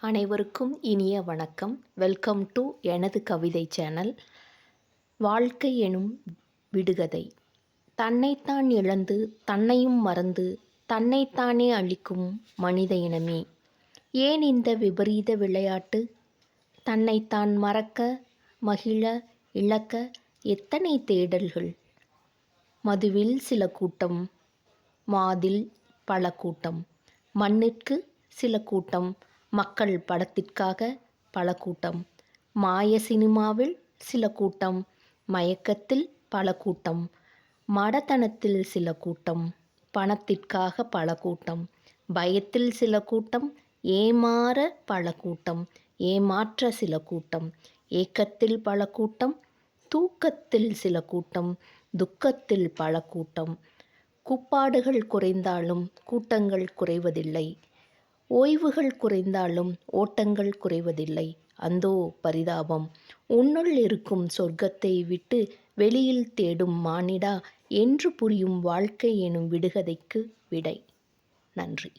அனைவருக்கும் இனிய வணக்கம். வெல்கம் டு எனது கவிதை சேனல் வாழ்க்கை எனும் விடுகதை. தன்னைத்தான் இழந்து தன்னையும் மறந்து தன்னைத்தானே அழிக்கும் மனித இனமே. ஏன் இந்த விபரீத விளையாட்டு? தன்னைத்தான் மறக்க மகிழ இழக்க எத்தனை தேடல்கள்? மதுவில் சில கூட்டம் மாதில் பல கூட்டம். மண்ணிற்கு சில கூட்டம் மக்கள் படத்திற்காக பல கூட்டம். மாய சினிமாவில் சில கூட்டம். மயக்கத்தில் பல கூட்டம். மடத்தனத்தில் சில கூட்டம். பணத்திற்காக பல கூட்டம். பயத்தில் சில கூட்டம். ஏமாற பல கூட்டம். ஏமாற்ற சில கூட்டம். ஏக்கத்தில் பல கூட்டம். தூக்கத்தில் சில கூட்டம். துக்கத்தில் பல கூட்டம். குப்பாடுகள் குறைந்தாலும் கூட்டங்கள் குறைவதில்லை. ஓய்வுகள் குறைந்தாலும் ஓட்டங்கள் குறைவதில்லை. அந்தோ பரிதாபம்! உன்னுள் இருக்கும் சொர்க்கத்தை விட்டு வெளியில் தேடும் மானிடா என்று புரியும் வாழ்க்கை எனும் விடுகதைக்கு விடை. நன்றி.